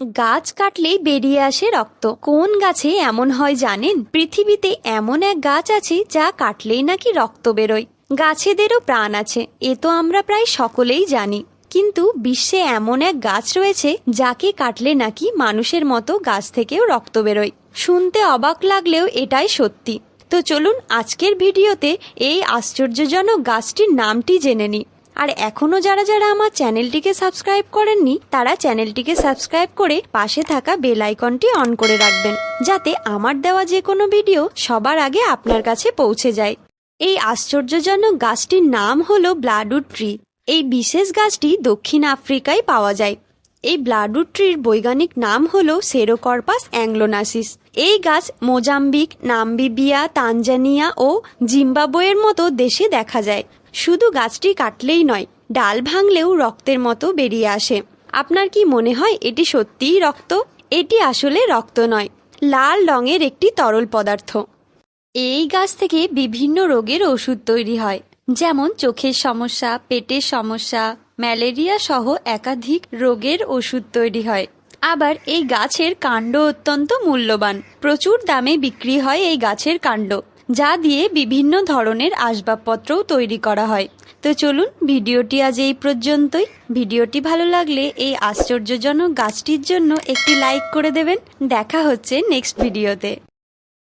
গাছ কাটলেই বেরিয়ে আসে রক্ত। কোন গাছে এমন হয় জানেন? পৃথিবীতে এমন এক গাছ আছে যা কাটলেই নাকি রক্ত বেরোয়। গাছেদেরও প্রাণ আছে, এ তো আমরা প্রায় সকলেই জানি। কিন্তু বিশ্বে এমন এক গাছ রয়েছে যাকে কাটলে নাকি মানুষের মতো গাছ থেকেও রক্ত বেরোয়। শুনতে অবাক লাগলেও এটাই সত্যি। তো চলুন আজকের ভিডিওতে এই আশ্চর্যজনক গাছটির নামটি জেনে নিই। আর এখনও যারা যারা আমার চ্যানেলটিকে সাবস্ক্রাইব করেননি, তারা চ্যানেলটিকে সাবস্ক্রাইব করে পাশে থাকা বেল আইকনটি অন করে রাখবেন, যাতে আমার দেওয়া যে কোনো ভিডিও সবার আগে আপনার কাছে পৌঁছে যায়। এই আশ্চর্যজনক গাছটির নাম হলো ব্লাডউড ট্রি। এই বিশেষ গাছটি দক্ষিণ আফ্রিকায় পাওয়া যায়। এই ব্লাডুড ট্রির বৈজ্ঞানিক নাম হলো সেরোকর্পাস অ্যাংলোনাসিস এই গাছ মোজাম্বিক, নাম্বিবিয়া, তানজানিয়া ও জিম্বাবোয়ের মতো দেশে দেখা যায়। শুধু গাছটি কাটলেই নয়, ডাল ভাঙলেও রক্তের মতো বেরিয়ে আসে। আপনার কি মনে হয় এটি সত্যিই রক্ত? এটি আসলে রক্ত নয়, লাল রঙের একটি তরল পদার্থ। এই গাছ থেকে বিভিন্ন রোগের ওষুধ তৈরি হয়, যেমন চোখের সমস্যা, পেটের সমস্যা ম্যালেরিয়া সহ একাধিক রোগের ওষুধ তৈরি হয়। আবার এই গাছের কাণ্ড অত্যন্ত মূল্যবান। প্রচুর দামে বিক্রি হয় এই গাছের কাণ্ড, যা দিয়ে বিভিন্ন ধরনের আসবাবপত্রও তৈরি করা হয়। তো চলুন, ভিডিওটি আজ এই পর্যন্তই। ভিডিওটি ভালো লাগলে এই আশ্চর্যজনক গাছটির জন্য একটি লাইক করে দেবেন। দেখা হচ্ছে নেক্সট ভিডিওতে।